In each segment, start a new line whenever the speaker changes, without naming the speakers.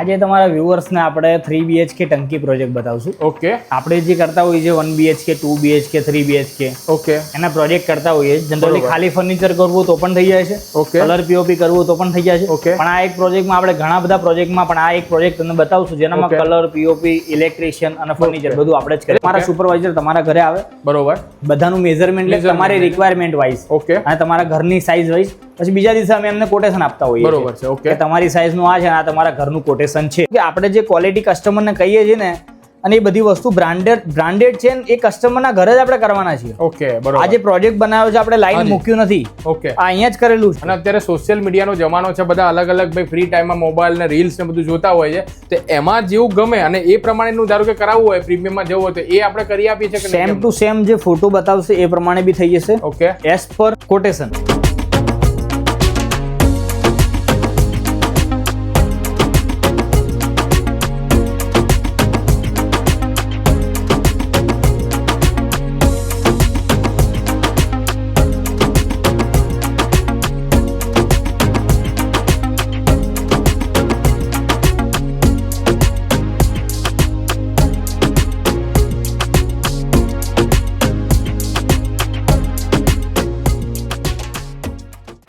આજે તમારા વ્યુઅર્સને આપણે થ્રી બીએચકે ટંકી પ્રોજેક્ટ બતાવશું.
ઓકે
આપણે જે કરતા હોઈએ છીએ one BHK two BHK three BHK
okay
એના પ્રોજેક્ટ કરતા હોઈએ જનરલી ખાલી ફર્નિચર કરવું તો પણ થઈ જાય છે.
ઓકે
કલર પીઓપી કરવું તો પણ થઈ જાય છે.
ઓકે
પણ આ એક પ્રોજેક્ટમાં આપણે ઘણા બધા પ્રોજેક્ટમાં પણ આ એક પ્રોજેક્ટ તમને બતાવશું જેનામાં કલર પીઓપી ઇલેક્ટ્રિશિયન અને ફર્નિચર બધું આપણે જ કરીએ. તમારા સુપરવાઇઝર તમારા ઘરે આવે.
બરોબર.
બધાનું મેઝરમેન્ટ લે તમારી રિક્વાયરમેન્ટ વાઇઝ
ઓકે
અને તમારા ઘરની સાઇઝ વાઇઝ પછી બીજા દિવસે અમે એમને કોટેશન આપતા હોઈએ
બરોબર છે ઓકે
તમારી સાઇઝનું આ છે આ તમારા ઘરનું કોટેશન છે. કે આપણે જે ક્વોલિટી કસ્ટમરને કહીએ છીએ ને અને એ બધી વસ્તુ બ્રાન્ડેડ બ્રાન્ડેડ છે ને એ કસ્ટમરના ઘરે જ આપણે કરવાના છીએ.
ઓકે બરોબર.
આ જે પ્રોજેક્ટ બનાવ્યો છે આપણે લાઈન મૂક્યું નથી.
ઓકે
આ અહીંયા જ કરેલું છે.
અને અત્યારે સોશિયલ મીડિયાનો જમાનો છે બધા અલગ અલગ ભાઈ ફ્રી ટાઈમમાં મોબાઈલ ને રીલ્સ ને બધું જોતા હોય છે તો એમાં જેવું ગમે અને એ પ્રમાણેનું ધારો કે કરાવવું હોય પ્રીમિયમમાં જવું હોય તો એ આપણે કરી આપીએ છીએ કે
સેમ ટુ સેમ જે ફોટો બતાવશે એ પ્રમાણે બી થઈ જશે.
ઓકે
એઝ પર કોટેશન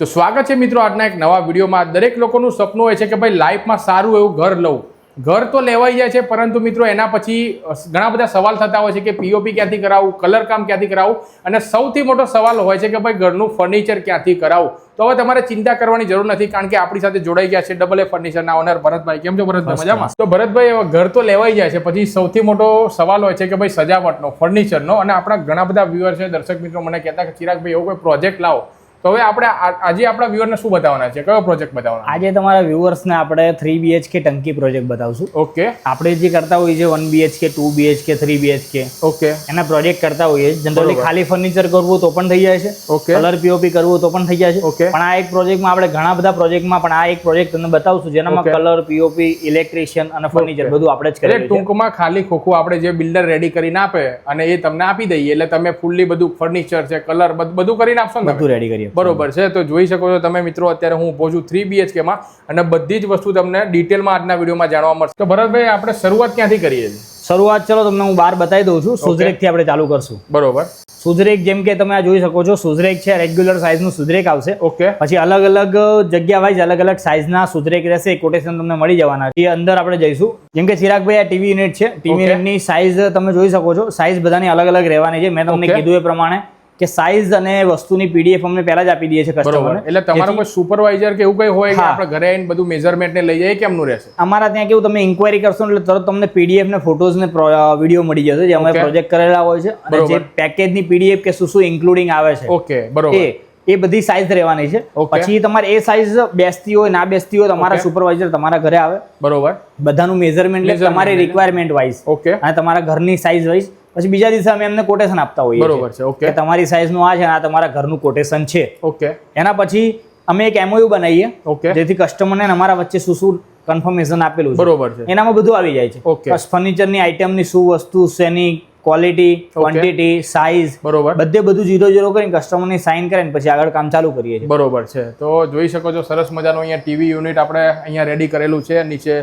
તો સ્વાગત છે મિત્રો આજના એક નવા વિડીયોમાં. દરેક લોકોનું સપનું હોય છે કે ભાઈ લાઈફમાં સારું એવું ઘર લઉં. ઘર તો લેવાઈ જાય છે પરંતુ મિત્રો એના પછી ઘણા બધા સવાલ થતા હોય છે કે પીઓપી ક્યાંથી કરાવવું કલર કામ ક્યાંથી કરાવું? અને સૌથી મોટો સવાલ હોય છે કે ભાઈ ઘરનું ફર્નિચર ક્યાંથી કરાવવું તો હવે તમારે ચિંતા કરવાની જરૂર નથી કારણ કે આપણી સાથે જોડાઈ ગયા છે ડબલ એ ફર્નિચરના ઓનર ભરતભાઈ. કેમ છો ભરતભાઈ? મજામાં? તો ભરતભાઈ ઘર તો લેવાઈ જાય છે પછી સૌથી મોટો સવાલ હોય છે કે ભાઈ સજાવટનો ફર્નિચરનો અને આપણા ઘણા બધા વ્યુઅર છે દર્શક મિત્રો મને કહેતા કે ચિરાગભાઈ એવો કોઈ પ્રોજેક્ટ લાવો. તો હવે આપણે આજે આપણા વ્યુઅરને શું બતાવવાના છે? કયો પ્રોજેક્ટ બતાવવાનો?
આજે તમારા વ્યુઅર્સને આપણે થ્રી બીએચકે ટંકી પ્રોજેક્ટ બતાવશું.
ઓકે
આપણે જે કરતા હોઈએ છીએ one BHK two BHK three BHK
okay
એના પ્રોજેક્ટ કરતા હોઈએ જનરલી ખાલી ફર્નિચર કરવું તો પણ થઈ જાય છે.
ઓકે
કલર પીઓપી કરવું તો પણ થઈ જાય છે.
ઓકે
પણ આ એક પ્રોજેક્ટમાં આપણે ઘણા બધા પ્રોજેક્ટમાં પણ આ એક પ્રોજેક્ટ તમને બતાવશું જેનામાં કલર પીઓપી ઇલેક્ટ્રિશિયન અને ફર્નિચર બધું આપણે જ કરીએ
ટૂંકમાં ખાલી ખોખું આપણે જે બિલ્ડર રેડી કરીને આપે અને એ તમને આપી દઈએ. એટલે તમે ફૂલ્લી બધું ફર્નિચર છે કલર બધું કરીને આપશો
બધું રેડી કરીએ
બરોબર છે. તો જોઈ શકો છો તમે મિત્રો અત્યારે હું ઊભો છું થ્રી બીએચકે માં અને બધી જ વસ્તુ તમને ડિટેલમાં આજના વિડીયોમાં જાણવા મળશે. તો ભરતભાઈ આપણે શરૂઆત ક્યાંથી કરીએ? છીએ
શરૂઆત ચલો તમને હું બહાર બતાવી દઉં છું. સુઝરેકથી આપણે ચાલુ કરશું.
બરોબર.
સુઝરેક જેમ કે તમે આ જોઈ શકો છો સુઝરેક છે રેગ્યુલર સાઇઝનું સુઝરેક આવશે.
ઓકે
પછી અલગ અલગ જગ્યા વાઇઝ અલગ અલગ સાઇઝના સુધરેક રહેશે કોટેશન તમને મળી જવાના છે. એ અંદર આપણે જઈશું. જેમ કે ચિરાગભાઈ આ ટીવી યુનિટ છે. ટીવી યુનિટની સાઇઝ તમે જોઈ શકો છો. સાઇઝ બધાની અલગ અલગ રહેવાની છે. મેં તમને કીધું એ પ્રમાણે. કે સાઇઝ અને વસ્તુની પીડીએફ અમને પહેલા જ આપી દઈએ છીએ કસ્ટમરને
એટલે તમારો કોઈ સુપરવાઇઝર કે એવું કંઈ હોય કે આપણે ઘરે આવીને બધું મેઝરમેન્ટ ને લઈ જઈએ કેમનું રહેશે?
અમારા ત્યાં કેવું તમે ઇન્ક્વાયરી કરશો એટલે તરત તમને પીડીએફ ને ફોટોઝ ને વીડિયો મળી જશે જે અમે પ્રોજેક્ટ કરેલા હોય છે. અને જે પેકેજની પીડીએફ કે શું શું ઇન્ક્લુડિંગ આવે છે
ઓકે બરોબર.
એ એ બધી સાઇઝ રહેવાની છે. પછી તમારે એ સાઇઝ બેસતી હોય ના બેસતી હોય તમારા સુપરવાઇઝર તમારા ઘરે આવે.
બરોબર.
બધાનું મેઝરમેન્ટ લે તમારી રિક્વાયરમેન્ટ વાઇઝ
ઓકે
અને તમારા ઘરની સાઇઝ વાઇઝ પછી બીજા દિવસે અમે એમને કોટેશન આપતા હોઈએ
બરોબર છે ઓકે
તમારી સાઇઝનું આ છે આ તમારા ઘરનું કોટેશન છે.
ઓકે
એના પછી અમે એક એમઓયુ બનાવીએ
ઓકે
જેથી કસ્ટમરને અમારા વચ્ચે શું શું કન્ફર્મેશન આપેલું છે.
બરોબર છે.
એનામાં બધું આવી જાય છે. ઓકે ફર્નિચરની આઇટમની શું વસ્તુ શેની ક્વોલિટી ક્વોન્ટિટી સાઇઝ
બરોબર.
બધે બધું જીરો જીરો કરીને કસ્ટમરની સાઇન કરીને પછી આગળ કામ ચાલુ કરીએ છીએ.
બરોબર છે. તો જોઈ શકો છો સરસ મજાનું અહીંયા ટીવી યુનિટ આપણે અહીંયા રેડી કરેલું છે. નીચે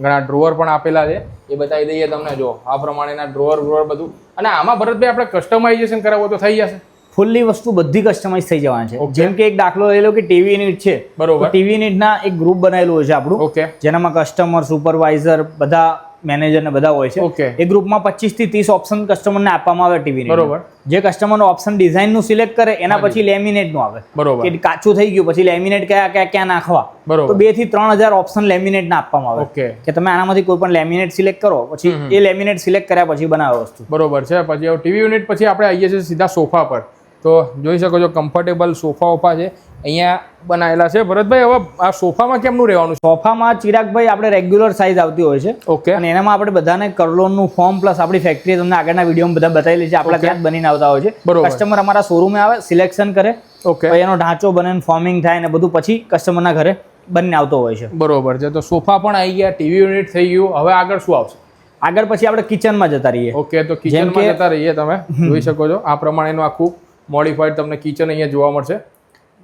ઘણા ડ્રોવર પણ આપેલા છે. એ બતાવી દઈએ તમને. જો આ પ્રમાણેના ડ્રોવર ડ્રોવર બધું. અને આમાં ભરતભાઈ આપણે કસ્ટમાઇઝેશન કરાવવું તો થઈ જશે.
ફૂલ્લી વસ્તુ બધી કસ્ટમાઇઝ થઈ જવાની છે. જેમ કે એક દાખલો લઈ લો કે ટીવી યુનિટ છે.
બરોબર.
ટીવી યુનિટના એક ગ્રુપ બનાવેલું હોય છે આપણું.
ઓકે
જેનામાં કસ્ટમર સુપરવાઇઝર બધા મેનેજર ને બધા હોય છે. એ ગ્રુપમાં પચીસથી ત્રીસ ઓપ્શન કસ્ટમરને આપવામાં આવે ટીવી
બરોબર.
જે કસ્ટમર ઓપ્શન ડિઝાઇનનું સિલેક્ટ કરે એના પછી લેમિનેટનું આવે.
બરોબર.
કે કાચું થઈ ગયું પછી લેમિનેટ કયા કયા ક્યાં નાખવા.
બરોબર.
તો બેથી ત્રણ હજાર ઓપ્શન લેમિનેટ ના આપવામાં આવે. કે તમે આનામાંથી કોઈ પણ લેમિનેટ સિલેક્ટ કરો પછી એ લેમિનેટ સિલેક્ટ કર્યા પછી બનાવે વસ્તુ.
બરોબર છે. પછી ટીવી યુનિટ પછી આપણે આવીએ છીએ સીધા સોફા પર. તો જોઈ શકો છો કમ્ફર્ટેબલ સોફા ઓફા છે. અહીંયા બનાવેલા છે. ભરતભાઈ હવે આ સોફામાં કેમનું રહેવાનું
સોફામાં ચિરાગભાઈ આપણે રેગ્યુલર સાઇઝ આવતી હોય છે.
ઓકે.
અને એનામાં આપણે બધાને કરલોનનું ફોર્મ પ્લસ આપણી ફેક્ટરી તમને આગળના વિડીયોમાં બધા બતાવેલી છે. આપણા ત્યાં બનીને આવતા હોય છે.
બરોબર.
કસ્ટમર અમારા શોરૂમે આવે સિલેક્શન કરે.
ઓકે.
એનો ઢાંચો બને ફોર્મિંગ થાય ને બધું પછી કસ્ટમરના ઘરે બનીને આવતો હોય છે.
બરોબર છે. તો સોફા પણ આવી ગયા ટીવી યુનિટ થઈ ગયું. હવે આગળ શું આવશે?
આગળ પછી આપણે કિચનમાં જતા રહીએ.
ઓકે તો કિચનમાં જતા રહીએ તમે. જોઈ શકો છો આ પ્રમાણેનું આખું મોડિફાઈડ તમને કિચન અહીંયા જોવા મળશે.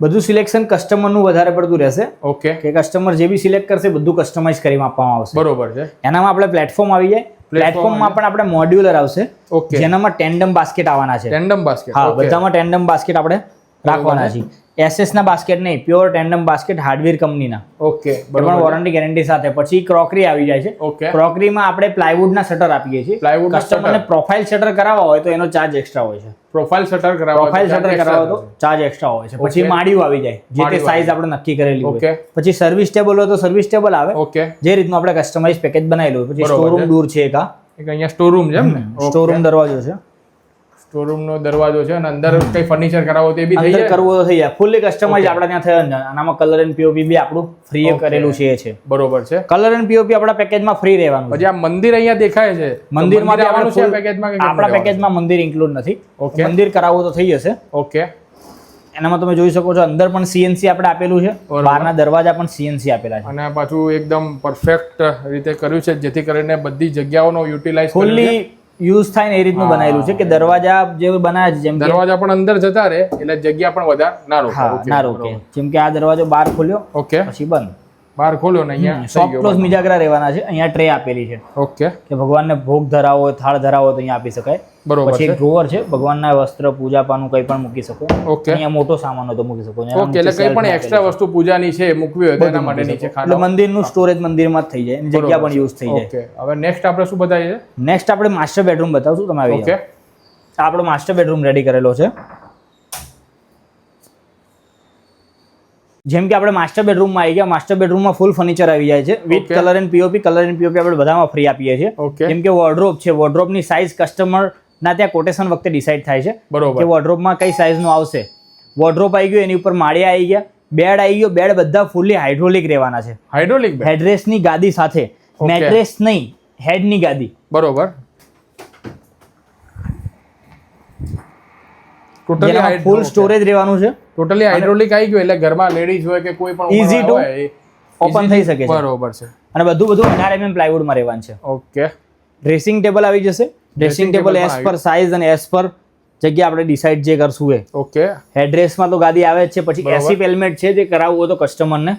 બધું સિલેક્શન કસ્ટમરનું વધારે પડતું રહેશે.
ઓકે.
કે કસ્ટમર જે બી સિલેક્ટ કરશે બધું કસ્ટમાઇઝ કરીને આપવામાં આવશે.
બરોબર છે.
એનામાં આપણે પ્લેટફોર્મ આવી જાય. પ્લેટફોર્મમાં પણ આપણે મોડ્યુલર આવશે
ઓકે.
જેનામાં ટેન્ડમ બાસ્કેટ આવવાના છે.
ટેન્ડમ બાસ્કેટ
હા બધામાં ટેન્ડમ બાસ્કેટ આપણે રાખવાના છે. એસએસ ના બાસ્કેટ નહીં પ્યોર ટેન્ડમ બાસ્કેટ હાર્ડવેર કંપનીના
ઓકે
પણ વોરંટી ગેરંટી સાથે. પછી ક્રોકરી આવી જાય છે.
ઓકે.
ક્રોકરીમાં આપણે પ્લાયવુડ ના શટર આપીએ છીએ.
પ્લાયવુડ ના
કસ્ટમરને પ્રોફાઇલ શટર કરાવવા હોય તો એનો ચાર્જ એક્સ્ટ્રા હોય છે.
પ્રોફાઇલ શટર કરાવવા
પ્રોફાઇલ શટર કરાવો તો ચાર્જ એક્સ્ટ્રા હોય છે. પછી માળીઓ આવી જાય જે તે
સાઇઝ
સાઈઝ આપણે નક્કી કરેલી હોય.
ઓકે.
પછી સર્વિસ ટેબલ હોય તો સર્વિસ ટેબલ આવે.
ઓકે.
જે રીતનું આપણે કસ્ટમાઇઝ પેકેજ બનાવેલું પછી
બરોબર
સ્ટોર રૂમ
છે.
દૂર છે એક આ.
એક અહીંયા સ્ટોર રૂમ છે એમ ને?
સ્ટોરરૂમ દરવાજો છે.
સ્ટોર નો દરવાજો છે અને અંદર કઈ ફર્નિચર કરાવો તે બી થઈ જાય.
કરવો તો થઈ જાય. ફૂલી કસ્ટમાઇઝ આપણે ત્યાં થયો ને. આનામાં કલર એન્ડ પીઓપી બી આપણું ફ્રી કરેલું છે છે.
બરોબર છે.
કલર એન્ડ પીઓપી આપણા પેકેજમાં ફ્રી રહેવાનું
પછી આ મંદિર અહીંયા દેખાય છે.
મંદિરમાં
આવવાનું છે પેકેજમાં
આપણા પેકેજમાં મંદિર ઇન્ક્લુડ નથી.
ઓકે
મંદિર કરાવવું તો થઈ જશે.
ઓકે
એનામાં તમે જોઈ શકો છો અંદર પણ સીએનસી આપણે આપેલું છે. બહારના દરવાજા પણ સીએનસી આપેલા છે.
અને પાછું એકદમ પરફેક્ટ રીતે કર્યું છે જેથી કરીને બધી જગ્યાઓનો યુટિલાઇઝ
ફૂલ્લી યુઝ થાય ને એ રીતનું બનાવેલું છે કે દરવાજા જે બનાવ્યા છે જેમ
દરવાજા પણ અંદર જતા રહે એટલે જગ્યા પણ વધારે ના રોકે.
ના રોકે. જેમ કે આ દરવાજો બહાર ખોલ્યો
ઓકે
પછી બંધ.
બહાર ખોલ્યો ને અહીંયા શોપ
ક્લોઝ મિજાગરા રહેવાના છે અહીંયા ટ્રે આપેલી છે.
ઓકે.
કે ભગવાનને ભોગ ધરાવો થાળ ધરાવો તો અહીંયા આપી શકાય.
બરોબર
પછી એક ડ્રોવર છે ભગવાનના વસ્ત્ર પૂજા પાનું કંઈ પણ મૂકી શકો.
ઓકે.
અહીંયા મોટો સામાન હોય તો મૂકી શકો.
ઓકે એટલે કંઈ પણ એક્સ્ટ્રા વસ્તુ પૂજાની છે મૂકવી હોય તો એના માટે નીચે. ખાના
મંદિરનું સ્ટોરેજ મંદિરમાં જ થઈ જાય. એની જગ્યા પણ યુઝ થઈ જાય.
ઓકે. હવે નેક્સ્ટ આપણે શું બતાવીએ?
નેક્સ્ટ આપણે માસ્ટર બેડરૂમ બતાવશું તમે આવી
ઓકે.
આપણો માસ્ટર બેડરૂમ રેડી કરેલો છે. જેમ કે આપણે માસ્ટર બેડરૂમમાં આવી ગયા. માસ્ટર બેડરૂમમાં ફૂલ ફર્નિચર આવી જાય છે. With. Colour and POP colour and POP આપણે બધામાં ફ્રી આપીએ છીએ. જેમ કે વોર્ડરોબ છે. વોર્ડરોબની સાઇઝ કસ્ટમર ના ત્યાં કોટેશન વખતે ડિસાઇડ થાય છે કે
બરોબર
વોર્ડરોબમાં કઈ સાઇઝનું આવશે. વોર્ડરોબ આવી ગયું એની ઉપર માળિયા આવી ગયા. બેડ આવી ગયો. બેડ બધા ફૂલી હાઇડ્રોલિક રહેવાના છે.
હાઇડ્રોલિક
હેડરેસની ગાદી સાથે. મેટ્રેસ નહીં હેડની ગાદી.
બરોબર. ટોટલી
ફૂલ સ્ટોરેજ રહેવાનું છે.
ટોટલી હાઇડ્રોલિક આવી ગયું એટલે ઘરમાં લેડીઝ હોય કે કોઈ પણ ઈઝી
ટુ
easy
થઈ શકે છે.
બરોબર છે.
અને બધું બધું અઢાર એમએમ પ્લાયવુડમાં રહેવાનું છે.
ઓકે
ડ્રેસિંગ ટેબલ આવી જશે. Dressing table as per size અને એસ પર જગ્યા આપણે ડિસાઈડ જે કરશું એ.
ઓકે
હેડ્રેસમાં તો ગાદી આવે જ છે પછી. એસી હેલ્મેટ છે જે કરાવવું હોય તો કસ્ટમરને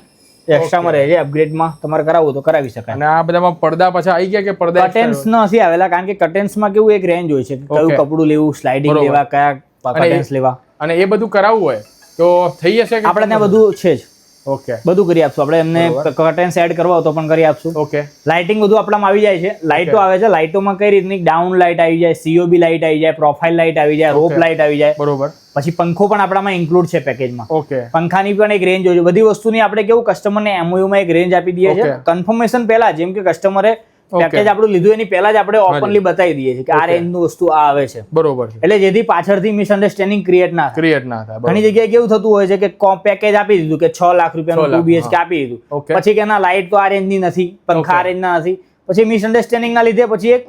એક્સ્ટ્રામાં રહે છે અપગ્રેડમાં તમારે કરાવવું તો કરાવી શકાય.
અને આ બધામાં પડદા પાછા આવી ગયા કે પડદા
કટેન્સ નથી આવેલા કારણ કે કટેન્સમાં કેવું એક રેન્જ હોય છે કયું કપડું લેવું સ્લાઇડિંગ લેવા કયા કટેન્સ લેવા.
અને એ બધું કરાવવું હોય તો થઈ જશે કે
આપણે ત્યાં બધું છે જ.
ઓકે.
બધું કરી આપશું. આપણે એમને કર્ટેન્સ એડ કરવા તો પણ કરી આપશું.
ઓકે.
લાઇટિંગ બધું આપણામાં આવી જાય છે. લાઇટો આવે છે. લાઇટોમાં કઈ રીતની? ડાઉન લાઇટ આવી જાય સીઓબી લાઇટ આવી જાય પ્રોફાઇલ લાઇટ આવી જાય રોપ લાઇટ આવી જાય.
બરોબર.
પછી પંખો પણ આપણામાં ઇન્ક્લુડ છે પેકેજમાં
ઓકે.
પંખાની પણ એક રેન્જ હોય છે. બધી વસ્તુની આપણે કેવું કસ્ટમરને એમઓયુમાં એક રેન્જ આપી દઈએ છીએ. કન્ફર્મેશન પહેલા જેમ કે કસ્ટમરે. પેકેજ આપણું લીધું એની પહેલા જ આપણે ઓપનલી બતાવી દઈએ છીએ કે આ. રેન્જનું વસ્તુ આ આવે છે.
બરોબર
એટલે જેથી પાછળથી મિસઅન્ડરસ્ટેન્ડિંગ ક્રિએટ ના
ક્રિએટ ના થાય
ઘણી જગ્યાએ કેવું થતું હોય છે કે પેકેજ આપી દીધું કે છ લાખ રૂપિયાનું ટુ બીએચકે આપી દીધું. પછી કે ના લાઇટ તો આ રેન્જની નથી પંખા આ રેન્જના નથી. પછી મિસઅન્ડરસ્ટેન્ડિંગ ના લીધે પછી એક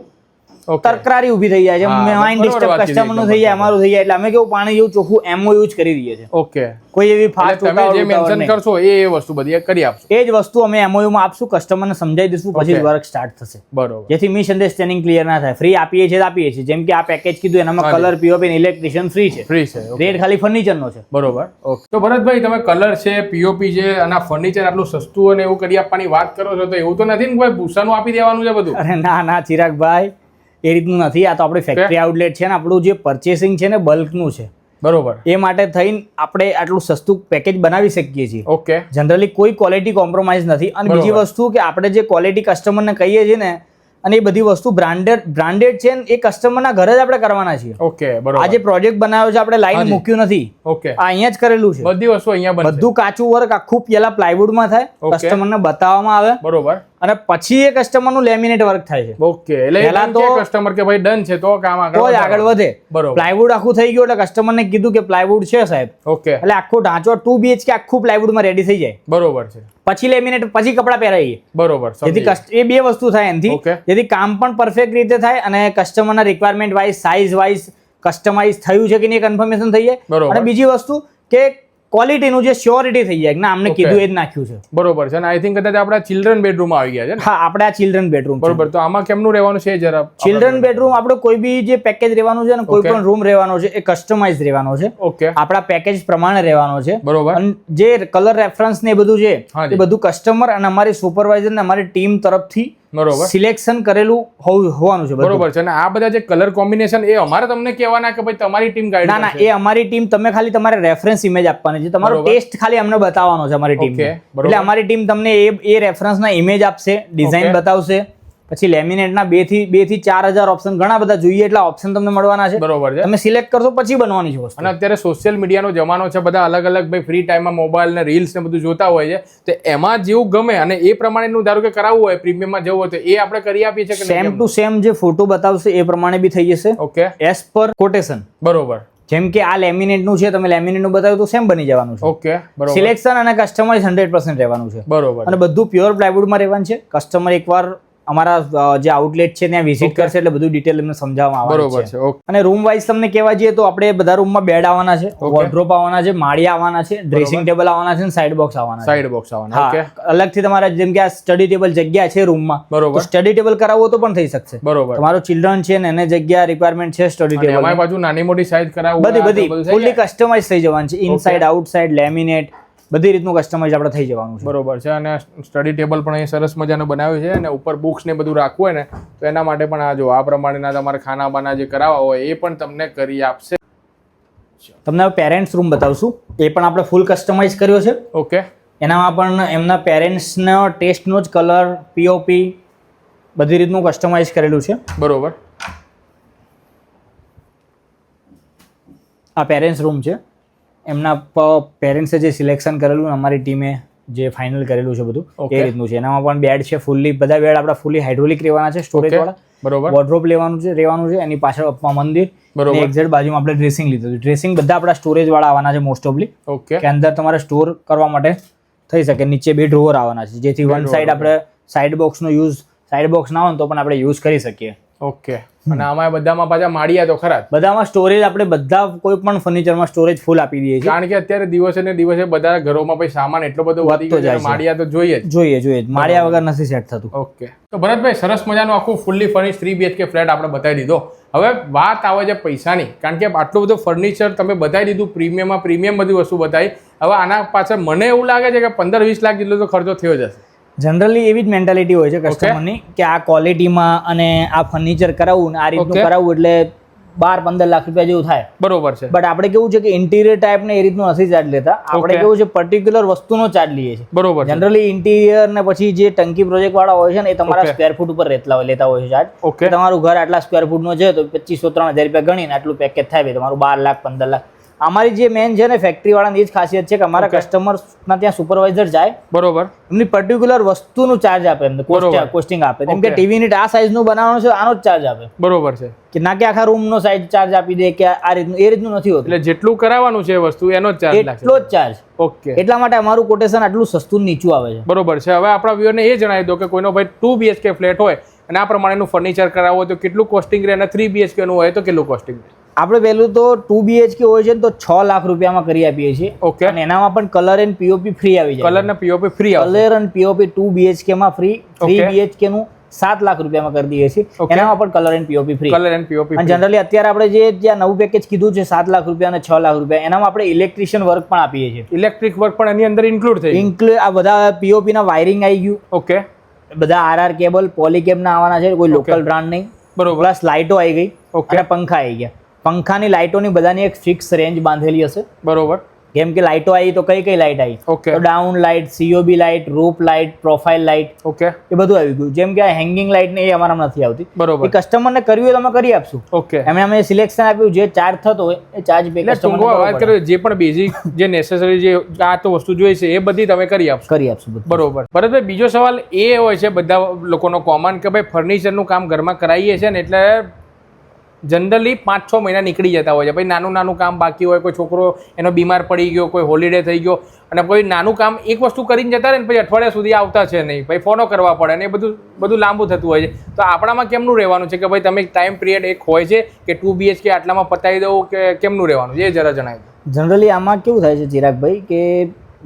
તકરારી ઊભી થઈ જાય છે. માઇન્ડ ડિસ્ટર્બ
વાત કસ્ટમરનું
થઈ જાય અમારું થઈ જાય એટલે અમે કેવું પાણી જેવું ચોખ્ખું એમઓ યુઝ કરી દઈએ છીએ.
ઓકે
કોઈ એવી ફાસ્ટ
તમે જે મેન્શન કરશો એ એ વસ્તુ બધી કરી આપશો.
એ જ વસ્તુ અમે એમઓયુ માં આપશું કસ્ટમરને સમજાવી દઈશું પછી વર્ક સ્ટાર્ટ થશે.
બરોબર.
જેથી મિસઅન્ડરસ્ટેન્ડિંગ ક્લિયર ના થાય. ફ્રી આપીએ છીએ આપીએ છીએ. જેમ કે આ પેકેજ કીધું એનામાં. કલર પીઓપી ઇલેક્ટ્રિશિયન ફ્રી છે.
ફ્રી છે.
રેટ ખાલી ફર્નિચરનો છે.
બરોબર. ઓકે તો ભરતભાઈ તમે કલર છે પીઓપી છે અને ફર્નિચર આટલું સસ્તું અને એવું કરી આપવાની વાત કરો છો તો એવું તો નથી ને ભાઈ ભૂસાનું આપી દેવાનું છે બધું?
અરે ના ના ચિરાગભાઈ. એ રીતનું નથી. આ તો આપણી ફેક્ટરી આઉટલેટ છે ને આપણું જે પરચેસિંગ છે ને બલ્કનું છે.
બરોબર.
એ માટે થઈને આપણે આટલું સસ્તું પેકેજ બનાવી શકીએ છીએ.
ઓકે.
જનરલી કોઈ ક્વોલિટી કોમ્પ્રોમાઇઝ નથી. અને બીજી વસ્તુ કે આપણે જે ક્વોલિટી કસ્ટમરને કહીએ છીએ ને અને એ બધી વસ્તુ બ્રાન્ડેડ બ્રાન્ડેડ છે ને એ કસ્ટમરના ઘરે જ આપણે કરવાના છીએ.
ઓકે બરોબર.
આ જે પ્રોજેક્ટ બનાવ્યો છે આપણે લાઈન મૂક્યું નથી.
ઓકે.
આ અહીંયા જ કરેલું છે.
બધી વસ્તુ અહીંયા
બધું કાચું વર્ક આખું પેલા પ્લાયવુડમાં થાય. કસ્ટમરને બતાવવામાં આવે.
બરોબર.
અને પછી એ કસ્ટમરનું લેમિનેટ વર્ક થાય છે.
ઓકે એટલે
પહેલા તો-
કસ્ટમર કે ભાઈ ડન છે તો કામ આગળ
તો આગળ વધે.
બરોબર.
પ્લાયવુડ આખું થઈ ગયું એટલે કસ્ટમરને કીધું કે પ્લાયવુડ છે સાહેબ.
ઓકે
એટલે આખો ઢાંચો ટુ બીએચકે આખું પ્લાયવુડમાં રેડી થઈ જાય.
બરોબર છે.
પછી લેમિનેટ પછી કપડાં પહેરાઈએ.
બરોબર
જેથી એ બે વસ્તુ થાય એનાથી. જેથી કામ પણ પરફેક્ટ રીતે થાય અને કસ્ટમરના requirement wise size wise customize થયું છે કે નહીં કન્ફર્મેશન થઈ જાય. અને બીજી વસ્તુ કે ક્વોલિટીનું જે શ્યોરિટી થઈ જાય ના અમને કીધું એ જ નાખ્યું છે.
બરોબર છે અને આઈ થિંક કદાચ આપણા ચિલ્ડ્રન બેડરૂમ આવી ગયા છે
હા આપણા ચિલ્ડ્રન બેડરૂમ
બરોબર તો આમાં કેમનું રહેવાનું છે જરા?
ચિલ્ડ્રન બેડરૂમ આપણે કોઈ બી જે પેકેજ રહેવાનું છે ને કોઈ પણ રૂમ રહેવાનો છે એ કસ્ટમાઇઝ રહેવાનો છે.
ઓકે
આપણા પેકેજ પ્રમાણે રહેવાનો છે.
બરોબર.
અને જે કલર રેફરન્સ ને એ બધું છે. એ બધું કસ્ટમર અને અમારી સુપરવાઇઝર ને અમારી ટીમ તરફથી
બરોબર.
સિલેક્શન કરેલું હોવું- હોવાનું છે
બરોબર છે. અને આ બધા જે કલર કોમ્બિનેશન એ અમારે તમને કહેવાના કે ભાઈ તમારી ટીમ ગાઈડ
ના ના એ અમારી ટીમ તમે ખાલી તમારે રેફરન્સ ઇમેજ આપવાની છે. તમારો. ટેસ્ટ ખાલી અમને બતાવવાનો છે અમારી ટીમ એટલે અમારી ટીમ તમને એ એ રેફરન્સના ઇમેજ આપશે ડિઝાઇન બતાવશે. પછી લેમિનેટના બેથી બેથી ચાર હજાર ઓપ્શન ઘણા બધા જોઈએ એટલા ઓપ્શન તમને મળવાના છે.
બરોબર છે.
તમે સિલેક્ટ કરશો પછી બનવાની છે
અને અત્યારે સોશિયલ મીડિયાનો જમાનો છે બધા અલગ અલગ ભાઈ ફ્રી ટાઈમમાં મોબાઈલ ને રીલ્સ ને બધું જોતા હોય છે. તો એમાં જેવું ગમે અને એ પ્રમાણેનું ધારો કે કરાવવું હોય પ્રીમિયમમાં જવું હોય તો એ આપણે કરી આપીએ છીએ કે
સેમ ટુ સેમ જે ફોટો બતાવશે એ પ્રમાણે બી થઈ જશે.
ઓકે
એઝ પર કોટેશન
બરોબર.
જેમ કે આ લેમિનેટનું છે તમે લેમિનેટનું બતાવ્યું તો સેમ બની જવાનું છે.
ઓકે બરોબર.
સિલેક્શન અને કસ્ટમાઇઝ હંડ્રેડ પર્સન્ટ રહેવાનું છે.
બરોબર.
અને બધું પ્યોર પ્લાયવુડમાં રહેવાનું છે. કસ્ટમર એકવાર અમારા જે આઉટલેટ છે ત્યાં વિઝિટ કરશે એટલે બધું ડિટેલ એમને સમજાવવામાં
બરોબર
છે. અને રૂમ વાઇઝ તમને કહેવા જઈએ તો આપણે બધા રૂમમાં બેડ આવવાના છે વોર્ડ્રોપ આવવાના છે માળી આવવાના છે ડ્રેસિંગ ટેબલ આવવાના છે સાઇડ બોક્સ આવવાના
સાઇડ બોક્સ આવવાના ઓકે
અલગથી તમારા જેમ કે આ સ્ટડી ટેબલ જગ્યા છે રૂમમાં
બરોબર.
સ્ટડી ટેબલ કરાવવો તો પણ થઈ શકશે.
બરોબર.
તમારો ચિલ્ડ્રન છે ને એને જગ્યા રિક્વાયરમેન્ટ છે સ્ટડી ટેબલ
અમારી બાજુ નાની મોટી સાઈઝ કરાવવું
બધી બધી
ફૂલી?
કસ્ટમાઇઝ થઈ જવાનું છે ઇનસાઇડ આઉટસાઇડ લેમિનેટ બધી રીતનું કસ્ટમાઇઝ આપણે થઈ જવાનું છે.
બરોબર છે અને સ્ટડી ટેબલ પણ અહીં સરસ મજાનું બનાવ્યું છે અને ઉપર બુક્સ ને બધું રાખવું હોય ને તો એના માટે પણ આ જો આ પ્રમાણેના તમારે ખાના બાના જે કરાવવા હોય એ પણ તમને કરી આપશે.
તમને પેરેન્ટ્સ રૂમ બતાવશું. એ પણ આપણે ફૂલ કસ્ટમાઇઝ કર્યો છે.
ઓકે.
એનામાં પણ એમના પેરેન્ટ્સનો ટેસ્ટનો જ કલર પીઓપી બધી રીતનું કસ્ટમાઇઝ કરેલું છે.
બરોબર.
આ પેરેન્ટ્સ રૂમ છે. એમના પેરેન્ટ્સે જે સિલેક્શન કરેલું અમારી ટીમે જે ફાઇનલ કરેલું છે બધું. એ રીતનું છે. એનામાં પણ બેડ છે ફૂલ્લી બધા બેડ આપણા ફૂલ્લી હાઇડ્રોલિક રહેવાના છે સ્ટોરેજ વાળા.
બરોબર.
વોર્ડ્રોપ લેવાનું છે રહેવાનું છે એની પાછળ અપમાં મંદિર.
બરોબર.
એક્ઝેક્ટ બાજુમાં આપણે ડ્રેસિંગ લીધું છે ડ્રેસિંગ બધા આપણા સ્ટોરેજ વાળા આવવાના છે મોસ્ટ ઓફલી
ઓકે
કે અંદર તમારે સ્ટોર કરવા માટે થઈ શકે. નીચે બે ડ્રોવર આવવાના છે જેથી વન સાઈડ આપણે સાઈડ બોક્સનો યુઝ સાઈડ બોક્સ ના હોય તો પણ આપણે યુઝ કરી શકીએ.
ઓકે અને આમાં બધામાં પાછા માળિયા તો ખરા
બધામાં સ્ટોરેજ આપણે બધા કોઈ પણ ફર્નિચરમાં સ્ટોરેજ ફૂલ આપી દઈએ છીએ.
કારણ કે અત્યારે દિવસે ને દિવસે બધા ઘરોમાં પછી સામાન એટલો બધો વધી ગયો છે માળિયા તો જોઈએ જ.
જોઈએ જોઈએ માળિયા વગર નથી સેટ થતું.
ઓકે. તો ભરતભાઈ સરસ મજાનું આખું fully furnish three BHK flat આપણે બતાવી દીધો. હવે વાત આવે છે પૈસાની. કારણ કે આટલું બધું ફર્નિચર તમે બતાવી દીધું પ્રીમિયમમાં પ્રીમિયમ બધી વસ્તુ બતાવી. હવે આના પાછળ મને એવું લાગે છે કે પંદર વીસ લાખ જેટલો તો ખર્ચો થયો જશે
જનરલી એવી જ મેન્ટાલિટી હોય છે કસ્ટમરની કે આ ક્વોલિટીમાં અને આ ફર્નિચર કરાવવું ને આ રીતનું કરાવવું એટલે બાર પંદર લાખ રૂપિયા જેવું થાય.
બરોબર છે.
બટ આપણે કેવું છે કે ઇન્ટિરિયર ટાઈપ ને એ રીતનું નથી ચાર્જ લેતા. આપણે કેવું છે પર્ટિક્યુલર વસ્તુનો ચાર્જ લઈએ છીએ.
બરોબર
જનરલી ઇન્ટિરિયર ને પછી જે ટંકી પ્રોજેક્ટ વાળા હોય છે ને એ તમારા. સ્ક્વેર ફૂટ ઉપર રેતલા લેતા હોય છે ચાર્જ
ઓકે
તમારું ઘર આટલા સ્ક્વેર નો છે તો પચીસો ત્રણ હજાર રૂપિયા ગણીને આટલું પેકેજ થાય તમારું બાર લાખ પંદર લાખ. અમારી જે મેન છે ને ફેક્ટરી વાળાની એ જ ખાસિયત છે કે અમારા કસ્ટમરના ત્યાં સુપરવાઇઝર જાય.
બરોબર.
એમની પર્ટિક્યુલર વસ્તુનું ચાર્જ આપે એમને કોસ્ટિંગ આપે. કેમ કે ટીવી ની આ સાઇઝનું બનાવવાનું છે આનો જ ચાર્જ આપે.
બરોબર છે.
કે ના કે આખા રૂમનો સાઇઝ ચાર્જ આપી દે કે આ રીતનું એ રીતનું નથી હોતું.
એટલે જેટલું કરાવવાનું છે વસ્તુ એનો જ ચાર્જ
એટલો જ ચાર્જ
ઓકે
એટલા માટે અમારું કોટેશન આટલું સસ્તું નીચું આવે છે.
બરોબર છે. હવે આપણા વ્યુઅરને એ જણાવી દો કે કોઈનો ભાઈ ટુ બીએચકે ફ્લેટ હોય અને આ પ્રમાણેનું ફર્નિચર કરાવવું હોય તો કેટલું કોસ્ટિંગ રહે અને થ્રી બીએચકેનું હોય તો કેટલું કોસ્ટિંગ રહે?
આપણે પહેલું તો ટુ બીએચકે હોય છે ને તો છ લાખ રૂપિયામાં કરી આપીએ છીએ.
ઓકે
અને એનામાં પણ કલર એન્ડ પીઓપી ફ્રી આવી જાય.
કલર ને POP free
colour and POP two BHK માં ફ્રી થ્રી બીએચકે નું સાત લાખ રૂપિયામાં કરી દઈએ છીએ. એનામાં પણ colour and POP free
colour and POP
અને જનરલી અત્યારે આપણે જે જ્યાં નવું પેકેજ કીધું છે સાત લાખ રૂપિયા અને છ લાખ રૂપિયા એનામાં આપણે ઇલેક્ટ્રિશિયન વર્ક પણ આપીએ છીએ.
ઇલેક્ટ્રિક વર્ક પણ એની અંદર ઇન્ક્લુડ થઈ
ઇન્ક્લુડ આ બધા પીઓપી ના વાયરિંગ આવી ગયું.
ઓકે
બધા આરઆર કેબલ પોલીકેબ ના આવવાના છે કોઈ લોકલ બ્રાન્ડ નહીં.
બરોબર.
પ્લસ લાઇટો આવી ગઈ.
ઓકે
અને પંખા આવી ગયા. પંખાની લાઇટોની બધાની એક ફિક્સ રેન્જ બાંધેલી હશે.
બરોબર.
કેમ કે લાઇટો આવી તો કઈ કઈ લાઇટ આવી?
Okay
down light COB light rope light profile light
okay
એ બધું આવી ગયું. જેમ કે આ હેંગિંગ લાઇટ ને એ અમારામાં નથી આવતી.
બરોબર.
કસ્ટમરને કર્યું હોય તો અમે કરી આપશું.
ઓકે
એમણે અમે સિલેક્શન આપ્યું જે ચાર્જ થતો હોય એ ચાર્જ પે
ટૂંકમાં વાત કરીએ જે પણ બેઝિક જે નેસેસરી જે આ તો વસ્તુ જોઈએ છે એ બધી તમે કરી આપશો.
કરી આપશું
બરોબર. ભરતભાઈ બીજો સવાલ એ હોય છે બધા લોકોનો કોમન કે ભાઈ ફર્નિચરનું કામ ઘરમાં કરાવીએ છીએ ને એટલે જનરલી પાંચ છ મહિના નીકળી જતા હોય છે. ભાઈ, નાનું નાનું કામ બાકી હોય, કોઈ છોકરો એનો બીમાર પડી ગયો, કોઈ હોલિડે થઈ ગયો, અને કોઈ નાનું કામ એક વસ્તુ કરીને જતા રહે ને પછી અઠવાડિયા સુધી આવતા છે નહીં. ભાઈ, ફોનો કરવા પડે ને એ બધું બધું લાંબુ થતું હોય છે. તો આપણામાં કેમનું રહેવાનું છે કે ભાઈ, તમે ટાઈમ પિરિયડ એક હોય છે કે ટુ બીએચકે આટલામાં પતાવી દઉં કે કેમનું રહેવાનું છે? એ જરા જણાવી
જનરલી આમાં કેવું થાય છે ચિરાગભાઈ, કે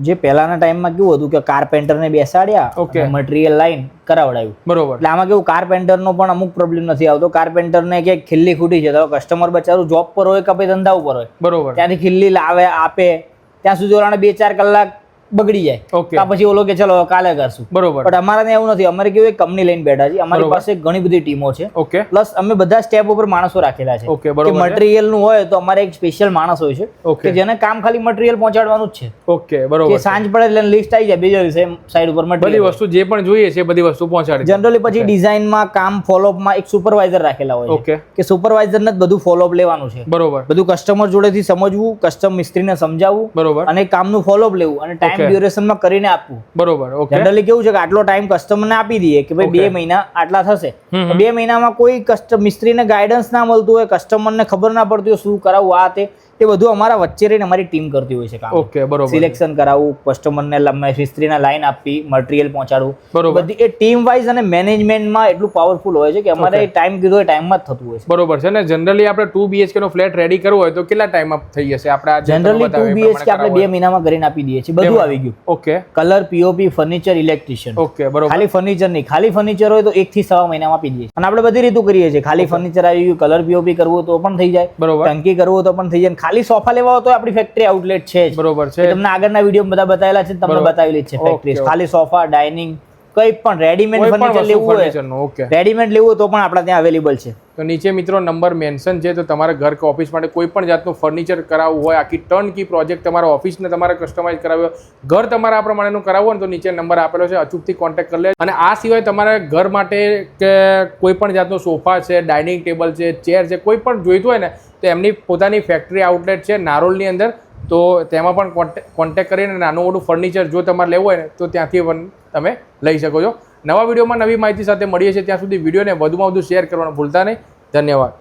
જે પહેલાના ટાઈમમાં કેવું હતું કે કારપેન્ટરને બેસાડ્યા
ઓકે
મટીરિયલ લાઈન કરાવડાયું.
બરોબર.
એટલે આમાં કેવું કારપેન્ટરનો પણ અમુક પ્રોબ્લેમ નથી આવતો. કારપેન્ટરને કે ખિલ્લી ખૂટી છે. તો કસ્ટમર બચારું જોબ પર હોય કે ભાઈ ધંધા ઉપર હોય?
બરોબર.
ત્યાંથી ખિલ્લી લાવે આપે. ત્યાં સુધી ઓલાને બે ચાર કલાક બગડી જાય.
ઓકે
પછી ઓલો કે ચલો કાલે કરશું.
બરોબર.
બટ અમારે એવું નથી. અમારે કેવું કંપની લઈને બેઠા છે અમારી પાસે ઘણી બધી ટીમો છે.
ઓકે
પ્લસ અમે બધા સ્ટેપ ઉપર માણસો રાખેલા છે.
ઓકે બરોબર
મટીરિયલનું હોય તો અમારે એક સ્પેશિયલ માણસ હોય છે
ઓકે
કે જેને કામ ખાલી મટીરિયલ પહોંચાડવાનું જ છે.
ઓકે બરોબર
સાંજ પડે એટલે લિસ્ટ આવી જાય બીજા દિવસે સાઈડ ઉપર
બધી વસ્તુ જે પણ જોઈએ છે બધી વસ્તુ પહોંચાડે
જનરલી પછી ડિઝાઇનમાં કામ ફોલોઅપમાં એક સુપરવાઇઝર રાખેલા હોય
ઓકે
કે સુપરવાઇઝરને જ બધું ફોલોઅપ લેવાનું છે.
બરોબર.
બધું કસ્ટમર જોડેથી સમજવું કસ્ટમ મિસ્ત્રીને સમજાવવું
બરોબર.
અને કામનું ફોલોઅપ લેવું. અને ટાઈમ
Okay.
ડ્યુરેશનમાં કરીને આપવું.
બરોબર ઓકે
જનરલી કેવું છે કે આટલો ટાઈમ કસ્ટમરને આપી દઈએ કે ભાઈ બે મહિના આટલા થશે. બે મહિનામાં કોઈ કસ્ટમ મિસ્ત્રીને ગાઈડન્સ ના મળતું હોય કસ્ટમરને ખબર ના પડતી હોય શું કરાવવું આ તે. એ બધું અમારા વચ્ચે રહીને અમારી ટીમ કરતી હોય છે કામ.
ઓકે બરોબર.
સિલેક્શન કરાવવું કસ્ટમરને મિસ્ત્રીના લાઈન આપવી મટીરિયલ પહોંચાડવું.
બરોબર.
બધી એ ટીમ વાઇઝ અને મેનેજમેન્ટમાં એટલું પાવરફુલ હોય છે કે અમારે ટાઈમ કીધો એ ટાઈમમાં જ થતું હોય છે.
બરોબર છે ને? જનરલી આપણે ટુ બીએચકે નો ફ્લેટ રેડી કરવો હોય તો કેટલા ટાઈમમાં થઈ જશે? આપણે
જનરલી ટુ બીએચકે આપણે બે મહિનામાં કરીને આપી દઈએ છીએ. બધું આવી ગયું.
Okay.
Colour POP furniture electrician
okay બરોબર.
ખાલી ફર્નિચર નહીં. ખાલી ફર્નિચર હોય તો એક થી સવા મહિનામાં આપી દઈએ અને આપણે બધી રીતું કરીએ છીએ. ખાલી ફર્નિચર આવી ગયું કલર પીઓપી કરવું તો પણ થઈ જાય.
બરોબર.
ટંકી કરવું તો પણ થઈ જાય. ખાલી સોફા લેવા હોય તો આપણી ફેક્ટરી આઉટલેટ છે
બરોબર છે.
તમને આગળના વીડિયો બધા બતાવેલા છે તમને બતાવેલી છે ફેક્ટરી ખાલી સોફા ડાઇનિંગ કંઈ પણ રેડીમેડ ફર્નિચર લેવું હોય રેડીમેડ લેવું હોય તો પણ આપણા ત્યાં અવેલેબલ છે.
તો નીચે મિત્રો નંબર મેન્શન છે, તો તમારે ઘર કે ઓફિસ માટે કોઈ પણ જાતનું ફર્નિચર કરાવવું હોય, આખી ટર્ન કી પ્રોજેક્ટ તમારા ઓફિસને તમારે કસ્ટમાઇઝ કરાવ્યો ઘર તમારા આ પ્રમાણેનું કરાવવું હોય તો નીચે નંબર આપેલો છે, અચૂકથી કોન્ટેક્ટ કરી લે. અને આ સિવાય તમારે ઘર માટે કે કોઈ પણ જાતનો સોફા છે ડાઇનિંગ ટેબલ છે ચેર છે, કોઈ પણ જોઈતું હોય ને, તો એમની પોતાની ફેક્ટરી આઉટલેટ છે, નારોલની અંદર. તો તેમાં પણ કોન્ટેક્ટ કરીને નાનું મોટું ફર્નિચર જો તમારે લેવું હોય ને, તો ત્યાંથી પણ તમે લઈ શકો છો. નવા વિડીયોમાં નવી માહિતી સાથે મળીએ છીએ. ત્યાં સુધી વિડીયોને વધુમાં વધુ શેર કરવાનું ભૂલતા નહીં. ધન્યવાદ.